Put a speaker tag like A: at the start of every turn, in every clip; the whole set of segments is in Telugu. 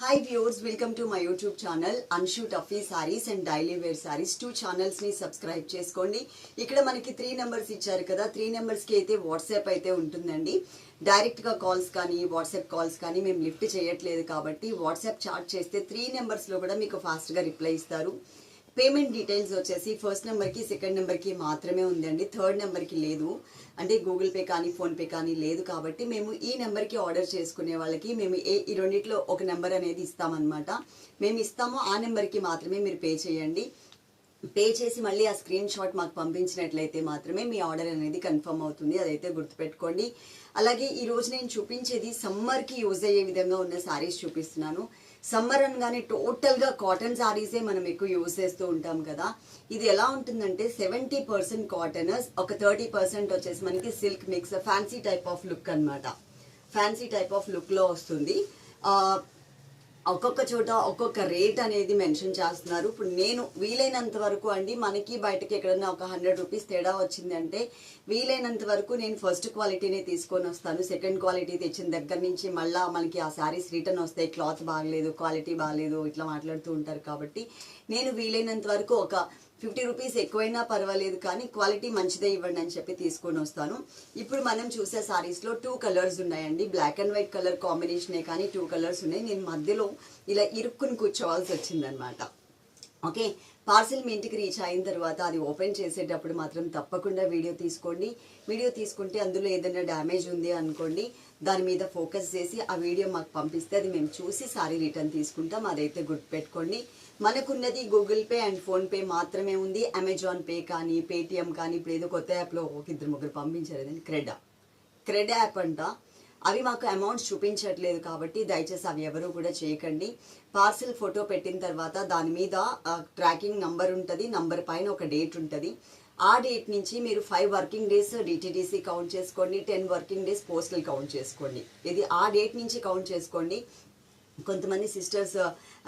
A: Hi viewers welcome to my YouTube channel Anshu taffy sarees and daily wear sarees two ఛానల్స్ని subscribe చేసుకోండి. ఇక్కడ మనకి త్రీ నెంబర్స్ ఇచ్చారు కదా. త్రీ నెంబర్స్కి అయితే వాట్సాప్ అయితే ఉంటుందండి. డైరెక్ట్గా కాల్స్ కానీ వాట్సాప్ కాల్స్ కానీ మేము లిఫ్ట్ చేయట్లేదు కాబట్టి వాట్సాప్ చాట్ చేస్తే త్రీ నెంబర్స్లో కూడా మీకు ఫాస్ట్గా రిప్లై ఇస్తారు. పేమెంట్ డీటెయిల్స్ వచ్చేసి ఫస్ట్ నెంబర్కి సెకండ్ నెంబర్కి మాత్రమే ఉందండి. థర్డ్ నెంబర్కి లేదు. అంటే గూగుల్ పే కానీ ఫోన్పే కానీ లేదు కాబట్టి మేము ఈ నెంబర్కి ఆర్డర్ చేసుకునే వాళ్ళకి మేము ఏ ఈ రెండిట్లో ఒక నెంబర్ అనేది ఇస్తామన్నమాట. మేము ఇస్తాము ఆ నెంబర్కి మాత్రమే మీరు పే చేయండి. పే చేసి మళ్ళీ ఆ స్క్రీన్ షాట్ మాకు పంపించినట్లయితే మాత్రమే మీ ఆర్డర్ అనేది కన్ఫర్మ్ అవుతుంది. అదైతే గుర్తుపెట్టుకోండి. అలాగే ఈరోజు నేను చూపించేది సమ్మర్కి యూజ్ అయ్యే విధంగా ఉన్న శారీస్ చూపిస్తున్నాను. సమ్మర్ అనగానే టోటల్గా కాటన్ శారీసే మనం ఎక్కువ యూజ్ చేస్తూ ఉంటాం కదా. ఇది ఎలా ఉంటుందంటే సెవెంటీ పర్సెంట్ కాటన్ ఒక థర్టీ పర్సెంట్ వచ్చేసి మనకి silk mix fancy type of look అన్నమాట. ఫ్యాన్సీ టైప్ ఆఫ్ లుక్లో వస్తుంది. ఒక్కొక్క చోట ఒక్కొక్క రేట్ అనేది మెన్షన్ చేస్తున్నారు. ఇప్పుడు నేను వీలైనంత వరకు అండి మనకి బయటకి ఎక్కడన్నా ఒక హండ్రెడ్ రూపీస్ తేడా వచ్చిందంటే వీలైనంత వరకు నేను ఫస్ట్ క్వాలిటీనే తీసుకొని వస్తాను. సెకండ్ క్వాలిటీ తెచ్చిన దగ్గర నుంచి మళ్ళీ మనకి ఆ శారీస్ రిటర్న్ వస్తాయి. క్లాత్ బాగలేదు క్వాలిటీ బాగలేదు ఇట్లా మాట్లాడుతూ ఉంటారు కాబట్టి నేను వీలైనంత వరకు ఒక ఫిఫ్టీ రూపీస్ ఎక్కువైనా పర్వాలేదు కానీ క్వాలిటీ మంచిదే ఇవ్వండి అని చెప్పి తీసుకొని వస్తాను. ఇప్పుడు మనం చూసే శారీస్లో టూ కలర్స్ ఉన్నాయండి. బ్లాక్ అండ్ వైట్ కలర్ కాంబినేషనే కానీ టూ కలర్స్ ఉన్నాయి. నేను మధ్యలో ఇలా ఇరుక్కుని కూర్చోవాల్సి వచ్చిందనమాట. ఓకే? పార్సిల్ మీ ఇంటికి రీచ్ అయిన తర్వాత అది ఓపెన్ చేసేటప్పుడు మాత్రం తప్పకుండా వీడియో తీసుకోండి. వీడియో తీసుకుంటే అందులో ఏదైనా డ్యామేజ్ ఉంది అనుకోండి. దాని మీద ఫోకస్ చేసి ఆ వీడియో మాకు పంపిస్తే అది మేము చూసి సారీ రిటర్న్ తీసుకుంటాం. అదైతే గుర్తుపెట్టుకోండి. మనకున్నది గూగుల్ పే అండ్ ఫోన్పే మాత్రమే ఉంది. అమెజాన్ పే కానీ పేటిఎం కానీ ఇప్పుడు ఏదో కొత్త యాప్లో ఒక ఇద్దరు ముగ్గురు పంపించారు అదండి క్రెడా క్రెడ్ యాప్ అంట. అవి మాకు అమౌంట్స్ చూపించట్లేదు కాబట్టి దయచేసి అవి ఎవరు కూడా చేయకండి. పార్సిల్ ఫోటో పెట్టిన తర్వాత దాని మీద ట్రాకింగ్ నంబర్ ఉంటుంది. నంబర్ పైన ఒక డేట్ ఉంటుంది. ఆ డేట్ నుంచి మీరు five working days DTDC count చేసుకోండి ten working days postal count చేసుకోండి. ఇది ఆ డేట్ నుంచి కౌంట్ చేసుకోండి. కొంతమంది సిస్టర్స్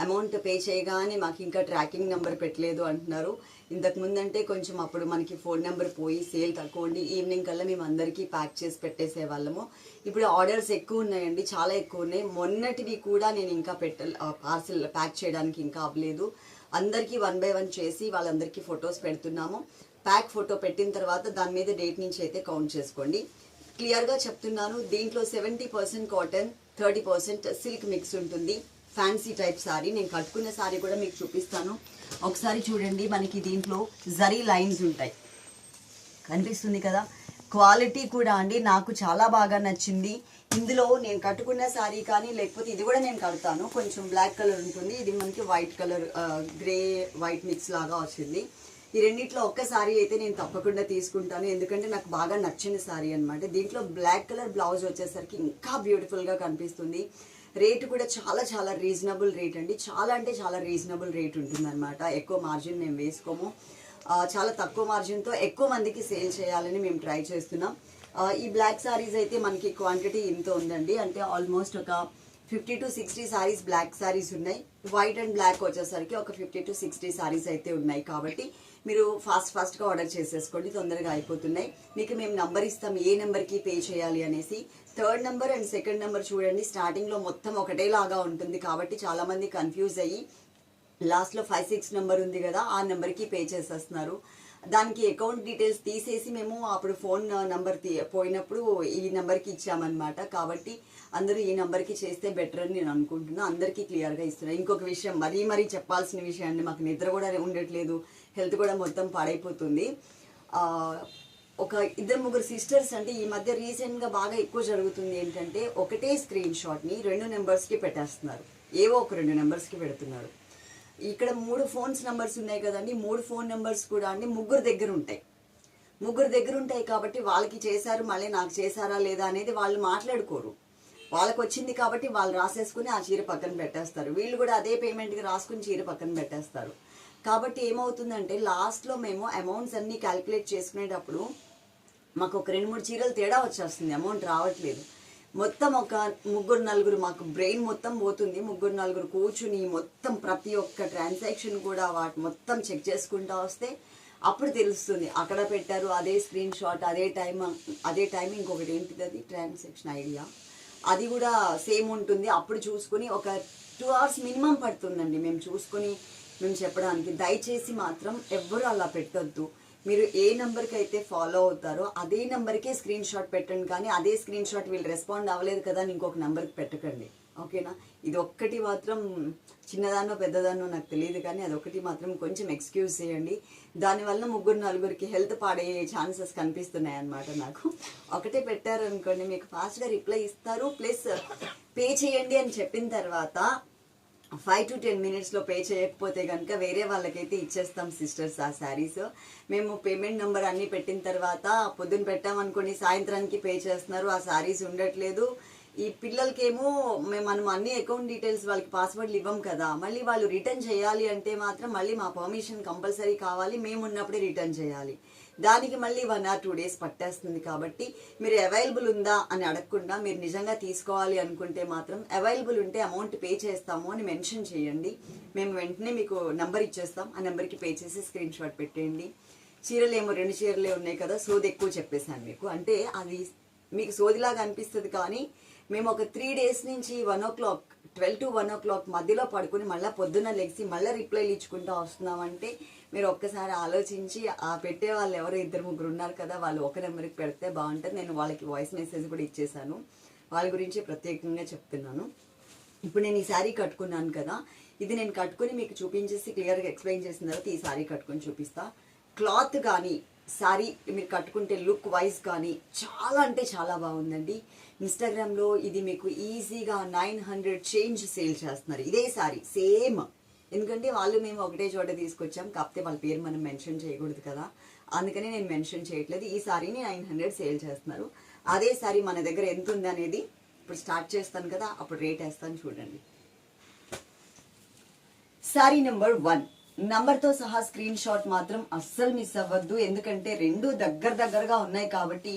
A: అమౌంట్ పే చేయగానే మాకు ఇంకా ట్రాకింగ్ నెంబర్ పెట్టలేదు అంటున్నారు. ఇంతకు ముందంటే కొంచెం అప్పుడు మనకి ఫోన్ నెంబర్ పోయి సేల్ తక్కువ ఉండి ఈవినింగ్ కల్లా మేము అందరికీ ప్యాక్ చేసి పెట్టేసే వాళ్ళము. ఇప్పుడు ఆర్డర్స్ ఎక్కువ ఉన్నాయండి చాలా ఎక్కువ ఉన్నాయి. మొన్నటివి కూడా నేను ఇంకా పెట్ట పార్సిల్ ప్యాక్ చేయడానికి ఇంకా అవ్వలేదు. అందరికీ వన్ బై వన్ చేసి వాళ్ళందరికీ ఫొటోస్ పెడుతున్నాము. ప్యాక్ ఫోటో పెట్టిన తర్వాత దాని మీద డేట్ నుంచి అయితే కౌంట్ చేసుకోండి. క్లియర్గా చెప్తున్నాను దీంట్లో seventy percent cotton thirty percent silk mix ఉంటుంది. ఫ్యాన్సీ టైప్ సారీ నేను కట్టుకున్న సారీ కూడా మీకు చూపిస్తాను. ఒకసారి చూడండి మనకి దీంట్లో జరీ లైన్స్ ఉంటాయి. కనిపిస్తుంది కదా? క్వాలిటీ కూడా అండి. నాకు చాలా బాగా నచ్చింది. ఇందులో నేను కట్టుకున్న శారీ కానీ లేకపోతే ఇది కూడా నేను కడతాను. కొంచెం బ్లాక్ కలర్ ఉంటుంది. ఇది మనకి white colour grey white mix లాగా వచ్చింది. ఈ రెండిట్లో ఒక్క శారీ అయితే నేను తప్పకుండా తీసుకుంటాను. ఎందుకంటే నాకు బాగా నచ్చిన శారీ అనమాట దీంట్లో బ్లాక్ కలర్ బ్లౌజ్ వచ్చేసరికి ఇంకా బ్యూటిఫుల్గా కనిపిస్తుంది. రేటు కూడా చాలా చాలా రీజనబుల్ రేట్ అండి. చాలా అంటే చాలా రీజనబుల్ రేట్ ఉంటుందన్నమాట. ఎక్కువ మార్జిన్ మేము వేసుకోము. చాలా తక్కువ మార్జిన్తో ఎక్కువ మందికి సేల్ చేయాలని మేము ట్రై చేస్తున్నాం. ఈ బ్లాక్ సారీస్ అయితే మనకి క్వాంటిటీ ఇంత ఉందండి. అంటే ఆల్మోస్ట్ ఒక fifty to sixty sarees black sarees ఉన్నాయి. వైట్ అండ్ బ్లాక్ వచ్చేసరికి ఒక ఫిఫ్టీ టు సిక్స్టీ సారీస్ అయితే ఉన్నాయి. కాబట్టి మీరు ఫాస్ట్ ఫాస్ట్గా ఆర్డర్ చేసేసుకోండి. తొందరగా అయిపోతున్నాయి. మీకు మేము నంబర్ ఇస్తాం. ఏ నెంబర్కి పే చేయాలి అనేసి. Third number and second number చూడండి. స్టార్టింగ్లో మొత్తం ఒకటేలాగా ఉంటుంది. కాబట్టి చాలామంది కన్ఫ్యూజ్ అయ్యి లాస్ట్లో ఫైవ్ సిక్స్ నెంబర్ ఉంది కదా ఆ నెంబర్కి పే చేసేస్తున్నారు. దానికి అకౌంట్ డీటెయిల్స్ తీసేసి మేము అప్పుడు ఫోన్ నెంబర్ uh, తీ పోయినప్పుడు ఈ నెంబర్కి ఇచ్చామన్నమాట. కాబట్టి అందరూ ఈ నెంబర్కి చేస్తే బెటర్ అని నేను అనుకుంటున్నాను అందరికీ క్లియర్గా ఇస్తున్నాను ఇంకొక విషయం మరీ మరీ చెప్పాల్సిన విషయం అండి మాకు నిద్ర కూడా ఉండట్లేదు. హెల్త్ కూడా మొత్తం పాడైపోతుంది. ఒక ఇద్దరు ముగ్గురు సిస్టర్స్ అంటే ఈ మధ్య రీసెంట్గా బాగా ఎక్కువ జరుగుతుంది ఏంటంటే ఒకటే స్క్రీన్ షాట్ని రెండు నెంబర్స్కి పెట్టేస్తున్నారు. ఏవో ఒక రెండు నెంబర్స్కి పెడుతున్నారు. ఇక్కడ మూడు ఫోన్స్ నెంబర్స్ ఉన్నాయి కదండి. మూడు ఫోన్ నెంబర్స్ కూడా అండి. ముగ్గురు దగ్గర ఉంటాయి. ముగ్గురు దగ్గర ఉంటాయి కాబట్టి వాళ్ళకి చేశారు మళ్ళీ నాకు చేశారా లేదా అనేది వాళ్ళు మాట్లాడుకోరు. వాళ్ళకి వచ్చింది కాబట్టి వాళ్ళు రాసేసుకుని ఆ చీర పక్కన పెట్టేస్తారు. వీళ్ళు కూడా అదే పేమెంట్కి రాసుకుని చీర పక్కన పెట్టేస్తారు. కాబట్టి ఏమవుతుందంటే లాస్ట్లో మేము అమౌంట్స్ అన్నీ క్యాలిక్యులేట్ చేసుకునేటప్పుడు మాకు ఒక రెండు మూడు చీరలు తేడా వచ్చేస్తుంది. అమౌంట్ రావట్లేదు. మొత్తం ఒక ముగ్గురు నలుగురు మాకు బ్రెయిన్ మొత్తం పోతుంది. ముగ్గురు నలుగురు కూర్చుని మొత్తం ప్రతి ఒక్క ట్రాన్సాక్షన్ కూడా వాటి మొత్తం చెక్ చేసుకుంటా వస్తే అప్పుడు తెలుస్తుంది. అక్కడ పెట్టారు అదే స్క్రీన్ షాట్ అదే టైం అదే టైం ఇంకొకటి ఏంటిది అది? Transaction idea. అది కూడా సేమ్ ఉంటుంది. అప్పుడు చూసుకుని ఒక టూ అవర్స్ మినిమం పడుతుందండి. మేము చూసుకొని మేము చెప్పడానికి. దయచేసి మాత్రం ఎవ్వరు అలా పెట్టొద్దు. మీరు ఏ నెంబర్కి అయితే ఫాలో అవుతారో అదే నెంబర్కే స్క్రీన్ షాట్ పెట్టండి. కానీ అదే స్క్రీన్ షాట్ వీళ్ళు రెస్పాండ్ అవ్వలేదు కదా అని ఇంకొక నెంబర్కి పెట్టకండి. ఓకేనా ఇది ఒక్కటి మాత్రం చిన్నదానో పెద్దదానో నాకు తెలియదు కానీ అదొకటి మాత్రం కొంచెం ఎక్స్క్యూజ్ చేయండి. దానివల్ల ముగ్గురు నలుగురికి హెల్త్ పాడయ్యే ఛాన్సెస్ కనిపిస్తున్నాయి అన్నమాట నాకు. ఒకటే పెట్టారనుకోండి మీకు ఫాస్ట్గా రిప్లై ఇస్తారు. ప్లస్ పే చేయండి అని చెప్పిన తర్వాత ఫైవ్ టు టెన్ మినిట్స్లో పే చేయకపోతే కనుక వేరే వాళ్ళకైతే ఇచ్చేస్తాం సిస్టర్స్ ఆ శారీస్ మేము పేమెంట్ నెంబర్ అన్నీ పెట్టిన తర్వాత పొద్దున్న పెట్టామనుకోండి సాయంత్రానికి పే చేస్తున్నారు ఆ శారీస్ ఉండట్లేదు. ఈ పిల్లలకేమో మేము మనం అన్ని అకౌంట్ డీటెయిల్స్ వాళ్ళకి పాస్వర్డ్లు ఇవ్వం కదా మళ్ళీ వాళ్ళు రిటర్న్ చేయాలి అంటే మాత్రం మళ్ళీ మా పర్మిషన్ కంపల్సరీ కావాలి మేము ఉన్నప్పుడే రిటర్న్ చేయాలి. దానికి మళ్ళీ వన్ ఆర్ టూ డేస్ పట్టేస్తుంది కాబట్టి మీరు అవైలబుల్ ఉందా అని అడగకుండా మీరు నిజంగా తీసుకోవాలి అనుకుంటే మాత్రం అవైలబుల్ ఉంటే అమౌంట్ పే చేస్తాము అని మెన్షన్ చేయండి. మేము వెంటనే మీకు నెంబర్ ఇచ్చేస్తాం. ఆ నెంబర్కి పే చేసి స్క్రీన్ షాట్ పెట్టేయండి. చీరలు ఏమో రెండు చీరలే ఉన్నాయి కదా సోది ఎక్కువ చెప్పేశాను మీకు. అంటే అది మీకు సోదిలాగా అనిపిస్తుంది కానీ మేము ఒక త్రీ డేస్ నుంచి one o'clock twelve to one o'clock మధ్యలో పడుకుని మళ్ళీ పొద్దున్న లెగ్సి మళ్ళీ రిప్లైలు ఇచ్చుకుంటూ వస్తున్నామంటే మీరు ఒక్కసారి ఆలోచించి ఆ పెట్టే వాళ్ళు ఎవరో ఇద్దరు ముగ్గురు ఉన్నారు కదా వాళ్ళు ఒక నెంబర్కి పెడితే బాగుంటుంది. నేను వాళ్ళకి వాయిస్ మెసేజ్ కూడా ఇచ్చేసాను వాళ్ళ గురించి ప్రత్యేకంగా చెప్తున్నాను. ఇప్పుడు నేను ఈ శారీ కట్టుకున్నాను కదా ఇది నేను కట్టుకుని మీకు చూపించేసి క్లియర్గా ఎక్స్ప్లెయిన్ చేసిన తర్వాత ఈ శారీ కట్టుకొని చూపిస్తా. క్లాత్ కానీ శారీ మీరు కట్టుకుంటే లుక్ వైజ్ కానీ చాలా అంటే చాలా బాగుందండి. ఇన్స్టాగ్రామ్లో ఇది మీకు ఈజీగా నైన్ హండ్రెడ్ చేంజ్ సేల్ చేస్తున్నారు. ఇదే శారీ సేమ్. ఎందుకంటే వాళ్ళు మేము ఒకటే చోట తీసుకొచ్చాం. కాకపోతే వాళ్ళ పేరు మనం మెన్షన్ చేయకూడదు కదా. అందుకని నేను మెన్షన్ చేయట్లేదు. ఈ శారీని నైన్ హండ్రెడ్ సేల్ చేస్తున్నారు. అదే శారీ మన దగ్గర ఎంత ఉంది అనేది ఇప్పుడు స్టార్ట్ చేస్తాను కదా అప్పుడు రేట్ వేస్తాను చూడండి. Saree number one. తో సహా స్క్రీన్ షాట్ మాత్రం అస్సలు మిస్ అవ్వద్దు. ఎందుకంటే రెండు దగ్గర దగ్గరగా ఉన్నాయి కాబట్టి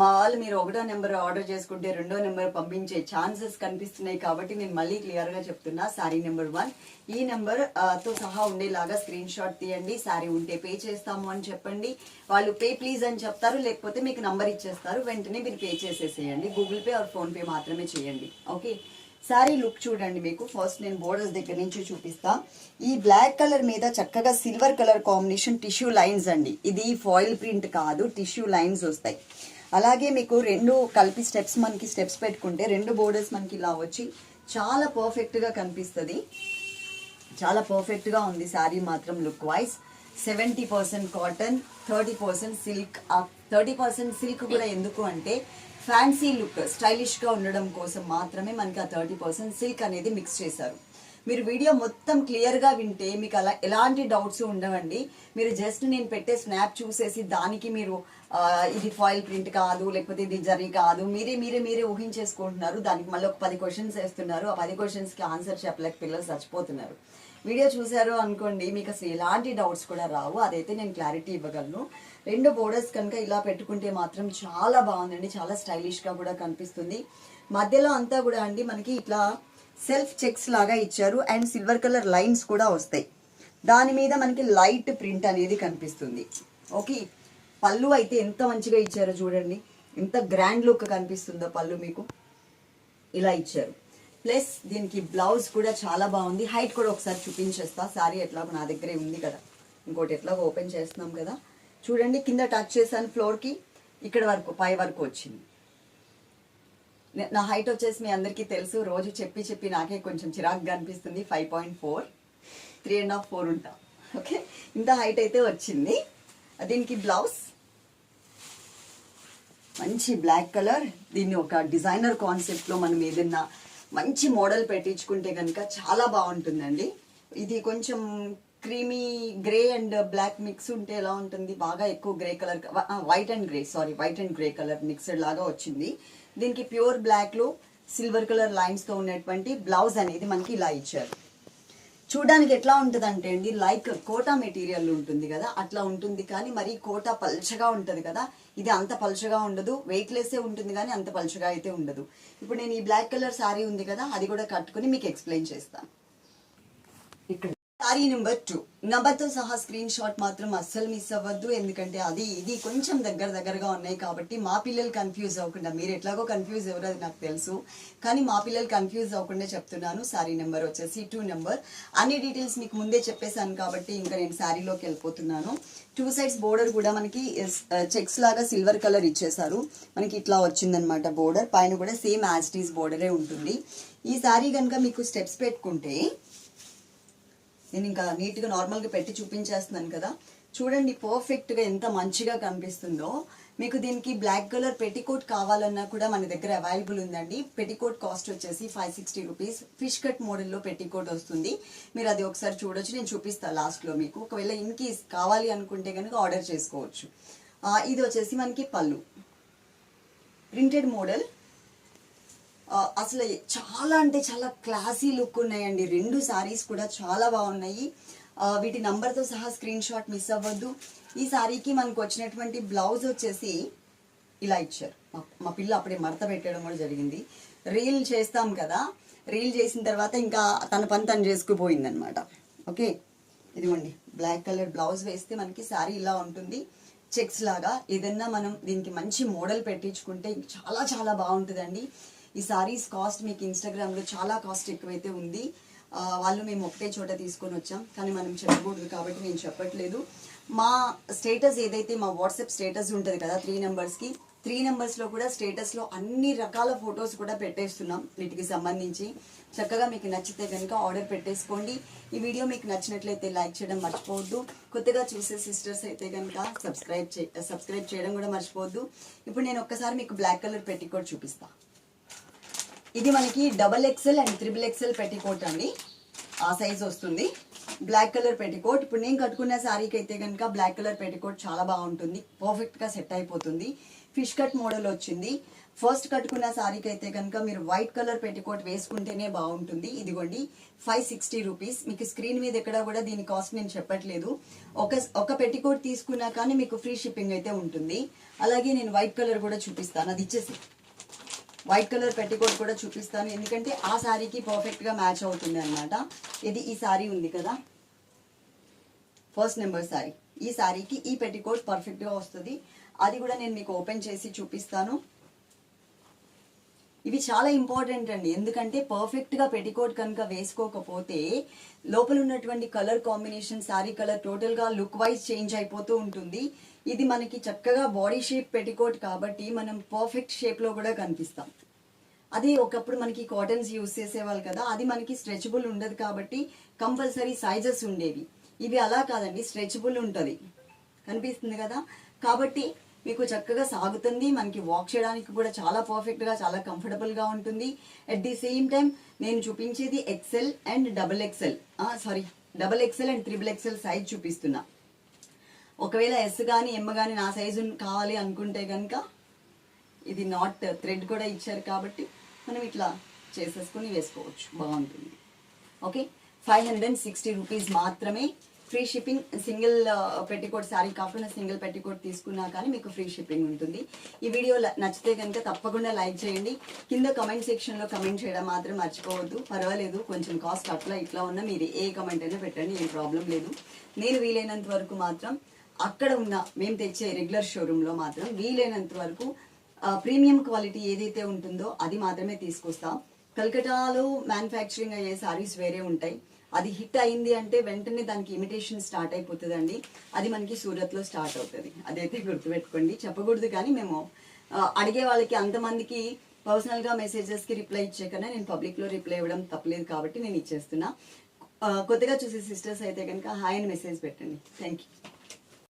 A: మా వాళ్ళు మీరు ఒకటో నెంబర్ ఆర్డర్ చేసుకుంటే రెండో నెంబర్ పంపించే ఛాన్సెస్ కనిపిస్తున్నాయి కాబట్టి నేను మళ్ళీ క్లియర్గా చెప్తున్నా శారీ నెంబర్ వన్ ఈ నెంబర్తో సహా ఉండేలాగా స్క్రీన్ షాట్ తీయండి శారీ ఉంటే పే చేస్తాము అని చెప్పండి. వాళ్ళు పే ప్లీజ్ అని చెప్తారు లేకపోతే మీకు నంబర్ ఇచ్చేస్తారు వెంటనే మీరు పే చేసేసేయండి. గూగుల్ పే ఆర్ ఫోన్పే మాత్రమే చేయండి. ఓకే శారీ లుక్ చూడండి మీకు. ఫస్ట్ నేను బోర్డర్స్ దగ్గర నుంచి చూపిస్తా. ఈ బ్లాక్ కలర్ మీద చక్కగా silver colour combination tissue lines అండి. ఇది ఫాయిల్ ప్రింట్ కాదు టిష్యూ లైన్స్ వస్తాయి. అలాగే మీకు రెండు కలిపి స్టెప్స్ మనకి స్టెప్స్ పెట్టుకుంటే రెండు బోర్డర్స్ మనకి ఇలా వచ్చి చాలా పర్ఫెక్ట్గా కనిపిస్తుంది. చాలా పర్ఫెక్ట్గా ఉంది శారీ మాత్రం look wise seventy percent cotton thirty percent silk thirty percent silk కూడా ఎందుకు అంటే ఫ్యాన్సీ లుక్ స్టైలిష్గా ఉండడం కోసం మాత్రమే మనకి ఆ థర్టీ పర్సెంట్ సిల్క్ అనేది మిక్స్ చేశారు. మీరు వీడియో మొత్తం క్లియర్గా వింటే మీకు అలా ఎలాంటి డౌట్స్ ఉండవండి. మీరు జస్ట్ నేను పెట్టే స్నాప్ చూసేసి దానికి మీరు ఇది ఫాయిల్ ప్రింట్ కాదు లేకపోతే ఇది జరీ కాదు మీరే మీరే మీరే ఊహించేసుకుంటున్నారు. దానికి మళ్ళీ ఒక పది క్వశ్చన్స్ వేస్తున్నారు. ఆ పది క్వశ్చన్స్కి ఆన్సర్ చెప్పలేక పిల్లలు చచ్చిపోతున్నారు. వీడియో చూశారు అనుకోండి మీకు అసలు ఎలాంటి డౌట్స్ కూడా రావు. అదైతే నేను క్లారిటీ ఇవ్వగలను. రెండు బోర్డర్స్ కనుక ఇలా పెట్టుకుంటే మాత్రం చాలా బాగుందండి. చాలా స్టైలిష్గా కూడా కనిపిస్తుంది. మధ్యలో అంతా కూడా అండి మనకి ఇట్లా సెల్ఫ్ చెక్స్ లాగా ఇచ్చారు. అండ్ సిల్వర్ కలర్ లైన్స్ కూడా వస్తాయి. దాని మీద మనకి లైట్ ప్రింట్ అనేది కనిపిస్తుంది. ఓకే పళ్ళు అయితే ఎంత మంచిగా ఇచ్చారో చూడండి. ఎంత గ్రాండ్ లుక్ కనిపిస్తుందో పళ్ళు మీకు. ఇలా ఇచ్చారు. ప్లస్ దీనికి బ్లౌజ్ కూడా చాలా బాగుంది. హైట్ కూడా ఒకసారి చూపించేస్తా. సారీ ఎట్లా నా దగ్గరే ఉంది కదా. ఇంకోటి ఎట్లా ఓపెన్ చేస్తున్నాం కదా. చూడండి కింద టచ్ చేశాను ఫ్లోర్కి ఇక్కడ వరకు పై వరకు వచ్చింది. నా హైట్ వచ్చేసి మీ అందరికీ తెలుసు. రోజు చెప్పి చెప్పి నాకే కొంచెం చిరాకుగా అనిపిస్తుంది. Five point four three and half four ఉంటా. ఓకే ఇంత హైట్ అయితే వచ్చింది. దీనికి బ్లౌజ్ మంచి బ్లాక్ కలర్ దీన్ని ఒక డిజైనర్ కాన్సెప్ట్లో మనం ఏదైనా మంచి మోడల్ పెట్టించుకుంటే కనుక చాలా బాగుంటుందండి. ఇది కొంచెం creamy grey and black mix ఉంటే ఎలా ఉంటుంది? బాగా ఎక్కువ grey colour white and grey saree white and grey colour mixed లాగా వచ్చింది. దీనికి ప్యూర్ బ్లాక్లో సిల్వర్ కలర్ లైన్స్తో ఉన్నటువంటి బ్లౌజ్ అనేది మనకి ఇలా ఇచ్చారు. చూడడానికి ఎట్లా ఉంటుంది అంటే అండి లైక్ కోటా మెటీరియల్ ఉంటుంది కదా అట్లా ఉంటుంది కానీ మరి కోటా పల్చగా ఉంటుంది కదా ఇది అంత పల్చగా ఉండదు వెయిట్లెస్సే ఉంటుంది కానీ అంత పల్చగా అయితే ఉండదు. ఇప్పుడు నేను ఈ బ్లాక్ కలర్ శారీ ఉంది కదా అది కూడా కట్టుకుని మీకు ఎక్స్ప్లెయిన్ చేస్తాను ఇక్కడ సారీ నెంబర్ టూ నెంబర్తో సహా స్క్రీన్ షాట్ మాత్రం అస్సలు మిస్ అవ్వద్దు. ఎందుకంటే అది ఇది కొంచెం దగ్గర దగ్గరగా ఉన్నాయి కాబట్టి మా పిల్లలు కన్ఫ్యూజ్ అవ్వకుండా మీరు ఎట్లాగో కన్ఫ్యూజ్ ఎవరో అది నాకు తెలుసు. కానీ మా పిల్లలు కన్ఫ్యూజ్ అవ్వకుండా చెప్తున్నాను. సారీ నెంబర్ వచ్చేసి టూ నెంబర్ అన్ని డీటెయిల్స్ మీకు ముందే చెప్పేశాను కాబట్టి ఇంకా నేను శారీలోకి వెళ్ళిపోతున్నాను. టూ సైడ్స్ బోర్డర్ కూడా మనకి చెక్స్ uh, లాగా సిల్వర్ కలర్ ఇచ్చేసారు మనకి ఇట్లా వచ్చిందనమాట బోర్డర్ పైన కూడా సేమ్ యాజ్టీస్ బోర్డరే ఉంటుంది. ఈ శారీ కనుక మీకు స్టెప్స్ పెట్టుకుంటే నేను ఇంకా నీట్గా నార్మల్గా పెట్టి చూపించేస్తున్నాను కదా. చూడండి పర్ఫెక్ట్గా ఎంత మంచిగా కనిపిస్తుందో. మీకు దీనికి బ్లాక్ కలర్ పెటికోట్ కావాలన్నా కూడా మన దగ్గర అవైలబుల్ ఉందండి. పెటికోట్ కాస్ట్ వచ్చేసి five sixty rupees. Fish cut మోడల్లో పెటికోట్ వస్తుంది. మీరు అది ఒకసారి చూడొచ్చు. నేను చూపిస్తాను లాస్ట్లో మీకు. ఒకవేళ ఇన్ కేస్ కావాలి అనుకుంటే కనుక ఆర్డర్ చేసుకోవచ్చు. ఇది వచ్చేసి మనకి పళ్ళు. Printed model. అసలు చాలా అంటే చాలా క్లాసీ లుక్ ఉన్నాయండి. రెండు శారీస్ కూడా చాలా బాగున్నాయి. వీటి నంబర్తో సహా స్క్రీన్ షాట్ మిస్ అవ్వద్దు. ఈ శారీకి మనకు వచ్చినటువంటి బ్లౌజ్ వచ్చేసి ఇలా ఇచ్చారు. మా- పిల్ల అప్పుడే మడత పెట్టడం కూడా జరిగింది. రీల్ చేస్తాం కదా. రీల్ చేసిన తర్వాత ఇంకా తన పని తను చేసుకుపోయింది అనమాట ఓకే ఇదిగోండి. బ్లాక్ కలర్ బ్లౌజ్ వేస్తే మనకి శారీ ఇలా ఉంటుంది. చెక్స్ లాగా ఏదన్నా మనం దీనికి మంచి మోడల్ పెట్టించుకుంటే చాలా చాలా బాగుంటుందండి. ఈ సారీస్ కాస్ట్ మీకు ఇన్స్టాగ్రామ్లో చాలా కాస్ట్ ఎక్కువైతే ఉంది. వాళ్ళు మేము ఒకటే చోట తీసుకొని వచ్చాం. కానీ మనం చెప్పకూడదు కాబట్టి నేను చెప్పట్లేదు. మా స్టేటస్ ఏదైతే మా వాట్సాప్ స్టేటస్ ఉంటుంది కదా త్రీ నెంబర్స్కి త్రీ నెంబర్స్లో కూడా స్టేటస్లో అన్ని రకాల ఫొటోస్ కూడా పెట్టేస్తున్నాం వీటికి సంబంధించి. చక్కగా మీకు నచ్చితే కనుక ఆర్డర్ పెట్టేసుకోండి. ఈ వీడియో మీకు నచ్చినట్లయితే లైక్ చేయడం మర్చిపోవద్దు. కొత్తగా చూసే సిస్టర్స్ అయితే కనుక సబ్స్క్రైబ్ చే సబ్స్క్రైబ్ చేయడం కూడా మర్చిపోవద్దు. ఇప్పుడు నేను ఒక్కసారి మీకు బ్లాక్ కలర్ పెట్టికోట్ చూపిస్తాను ఇది మనకి double XL and triple XL petticoat అండి. ఆ సైజ్ వస్తుంది. బ్లాక్ కలర్ పెట్టికోట్ ఇప్పుడు నేను కట్టుకున్న శారీకి అయితే కనుక బ్లాక్ కలర్ పెట్టికోట్ చాలా బాగుంటుంది. పర్ఫెక్ట్గా సెట్ అయిపోతుంది. ఫిష్ కట్ మోడల్ వచ్చింది. ఫస్ట్ కట్టుకున్న శారీకి అయితే కనుక మీరు వైట్ కలర్ పెట్టికోట్ వేసుకుంటేనే బాగుంటుంది. ఇదిగోండి ఫైవ్ సిక్స్టీ రూపీస్ మీకు స్క్రీన్ మీద ఎక్కడ కూడా దీని కాస్ట్ నేను చెప్పట్లేదు. ఒక ఒక పెట్టికోట్ తీసుకున్నా కానీ మీకు ఫ్రీ షిప్పింగ్ అయితే ఉంటుంది. అలాగే నేను వైట్ కలర్ కూడా చూపిస్తాను. అది ఇచ్చేసి వైట్ కలర్ పెట్టికోట్ కూడా చూపిస్తాను. ఎందుకంటే ఆ శారీకి పర్ఫెక్ట్గా మ్యాచ్ అవుతుంది అనమాట ఇది ఈ శారీ ఉంది కదా? First number saree. ఈ శారీకి ఈ పెట్టికోట్ పర్ఫెక్ట్గా వస్తుంది. అది కూడా నేను మీకు ఓపెన్ చేసి చూపిస్తాను. ఇవి చాలా ఇంపార్టెంట్ అండి. ఎందుకంటే పర్ఫెక్ట్గా పెటికోట్ పెట్టికోట్ కనుక వేసుకోకపోతే లోపల ఉన్నటువంటి కలర్ కాంబినేషన్ శారీ కలర్ టోటల్గా లుక్ వైజ్ చేంజ్ అయిపోతూ ఉంటుంది. ఇది మనకి చక్కగా బాడీ షేప్ పెట్టికోట్ కాబట్టి మనం పర్ఫెక్ట్ షేప్లో కూడా కనిపిస్తాం. అదే ఒకప్పుడు మనకి కాటన్స్ యూస్ చేసేవాళ్ళు కదా అది మనకి స్ట్రెచబుల్ ఉండదు కాబట్టి కంపల్సరీ సైజెస్ ఉండేవి. ఇవి అలా కాదండి స్ట్రెచబుల్ ఉంటుంది. కనిపిస్తుంది కదా? కాబట్టి మీకు చక్కగా సాగుతుంది మనకి వాక్ చేయడానికి కూడా చాలా పర్ఫెక్ట్గా చాలా కంఫర్టబుల్గా ఉంటుంది. అట్ ది సేమ్ టైం నేను చూపించేది XL and double XL sorry double XL and triple XL size చూపిస్తున్నా. ఒకవేళ ఎస్ కానీ ఎమ్ కానీ నా సైజు కావాలి అనుకుంటే కనుక ఇది నాట్ థ్రెడ్ కూడా ఇచ్చారు కాబట్టి మనం ఇట్లా చేసేసుకుని వేసుకోవచ్చు. బాగుంటుంది. Okay five hundred sixty rupees మాత్రమే free shipping single petticoat sari కాకుండా సింగిల్ పెట్టికోట్ తీసుకున్నా కానీ మీకు ఫ్రీ షిప్పింగ్ ఉంటుంది. ఈ వీడియో నచ్చితే కనుక తప్పకుండా లైక్ చేయండి. కింద కమెంట్ సెక్షన్లో కమెంట్ చేయడం మాత్రం మర్చిపోవద్దు. పర్వాలేదు కొంచెం కాస్ట్ అట్లా ఇట్లా ఉన్నా మీరు ఏ కమెంట్ అయినా పెట్టండి ఏం ప్రాబ్లం లేదు. నేను వీలైనంత వరకు మాత్రం అక్కడ ఉన్న మేము తెచ్చే రెగ్యులర్ షోరూంలో మాత్రం వీలైనంత వరకు ప్రీమియం క్వాలిటీ ఏదైతే ఉంటుందో అది మాత్రమే తీసుకొస్తాం. కల్కటాలో మ్యానుఫ్యాక్చరింగ్ అయ్యే సారీస్ వేరే ఉంటాయి. అది హిట్ అయింది అంటే వెంటనే దానికి ఇమిటేషన్ స్టార్ట్ అయిపోతుందండి. అది మనకి సూరత్లో స్టార్ట్ అవుతుంది. అదైతే గుర్తుపెట్టుకోండి. చెప్పకూడదు కానీ మేము అడిగే వాళ్ళకి అంతమందికి పర్సనల్గా మెసేజెస్కి రిప్లై ఇచ్చే కన్నా నేను పబ్లిక్లో రిప్లై ఇవ్వడం తప్పలేదు కాబట్టి నేను ఇచ్చేస్తున్నా. కొత్తగా చూసే సిస్టర్స్ అయితే కనుక హాయ్ అని మెసేజ్ పెట్టండి. Thank you